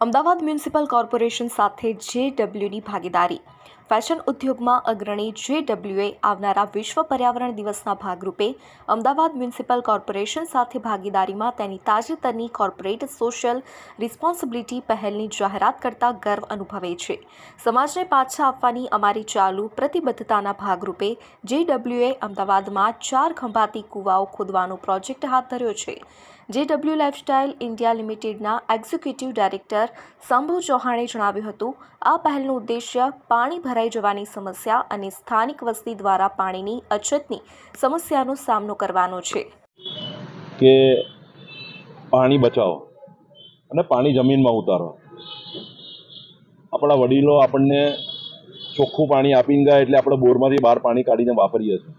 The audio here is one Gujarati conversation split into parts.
અમદાવાદ મ્યુનિસિપલ કોર્પોરેશન સાથે જેડબલ્યુની ભાગીદારી. ફેશન ઉદ્યોગમાં અગ્રણી જે ડબલ્યુએ આવનારા વિશ્વ પર્યાવરણ દિવસના ભાગરૂપે અમદાવાદ મ્યુનિસિપલ કોર્પોરેશન સાથે ભાગીદારીમાં તેની તાજેતરની કોર્પોરેટ સોશિયલ રિસ્પોન્સિબિલિટી પહેલની જાહેરાત કરતા ગર્વ અનુભવે છે. સમાજને પાછા આપવાની અમારી ચાલુ પ્રતિબદ્ધતાના ભાગરૂપે જે ડબલ્યુએ અમદાવાદમાં ચાર ખંભાતી કૂવાઓ ખોદવાનો પ્રોજેક્ટ હાથ ધર્યો છે. જે ડબલ્યુ લાઇફસ્ટાઇલ ઇન્ડિયા લિમિટેડના એક્ઝિક્યુટિવ ડાયરેક્ટર શંભુ ચૌહાણે જણાવ્યું હતું, આ પહેલનો ઉદ્દેશ્ય પાણી ભરાઈ જવાની સમસ્યા અને સ્થાનિક વસ્તી દ્વારા પાણીની અછતની સમસ્યાનો સામનો કરવાનો છે. કે પાણી બચાવો અને પાણી જમીનમાં ઉતારો. આપણા વડીલો આપણને ચોખ્ખું પાણી આપીને ગયા એટલે આપણે બોરમાંથી બહાર પાણી કાઢીને વાપરીએ છીએ.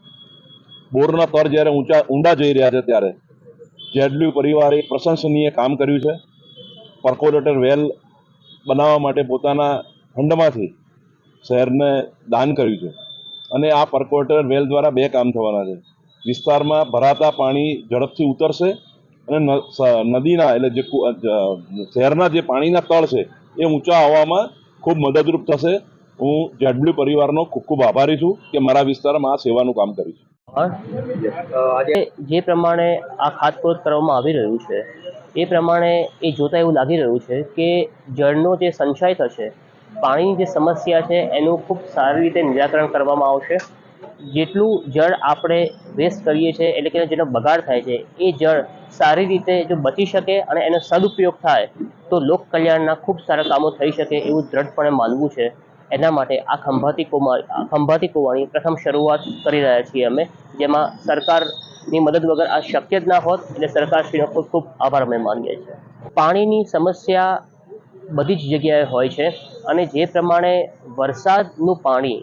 બોરના તર જ્યારે ઊંચા ઊંડા જઈ રહ્યા છે ત્યારે જેડલ્યુ પરિવારે પ્રશંસનીય કામ કર્યું છે. પર્કોલેટર વેલ બનાવવા માટે પોતાના ફંડમાંથી શહેરને દાન કર્યું છે. અને આ પરકોટર વેલ દ્વારા બે કામ થવાના છે. વિસ્તારમાં ભરાતા પાણી ઝડપથી ઉતરશે અને નદીના એટલે જે શહેરના જે પાણીના તળ છે એ ઊંચા આવવામાં ખૂબ મદદરૂપ થશે. હું જેડબ્લ્યુ પરિવારનો ખૂબ ખૂબ આભારી છું કે મારા વિસ્તારમાં આ સેવાનું કામ કર્યું છે. જે પ્રમાણે આ ખાતખોદ કરવામાં આવી રહ્યું છે, એ પ્રમાણે એ જોતાં એવું લાગી રહ્યું છે કે જળનો જે સંચય થશે પાણીની જે સમસ્યા છે, એનું ખૂબ સારી રીતે નિરાકરણ કરવામાં આવશે. જેટલું જળ આપણે વેસ્ટ કરીએ છીએ, એટલે કે જેનો બગાડ થાય છે, એ જળ સારી રીતે જો બચી શકે અને એનો સદુપયોગ થાય, તો લોક કલ્યાણના ખૂબ સારા કામો થઈ શકે એવું દ્રઢપણે માનવું છે. એના માટે આ ખંભાતી કુમાર ખંભાતી કુવાની પ્રથમ શરૂઆત કરી રહ્યા છીએ અમે, જેમાં સરકારની મદદ વગર આ શક્ય જ ના હોત, એટલે સરકારશ્રીનો ખૂબ ખૂબ આભાર અમે માનીએ છીએ. પાણીની સમસ્યા બધી જ જગ્યાએ હોય છે અને જે પ્રમાણે વરસાદનું પાણી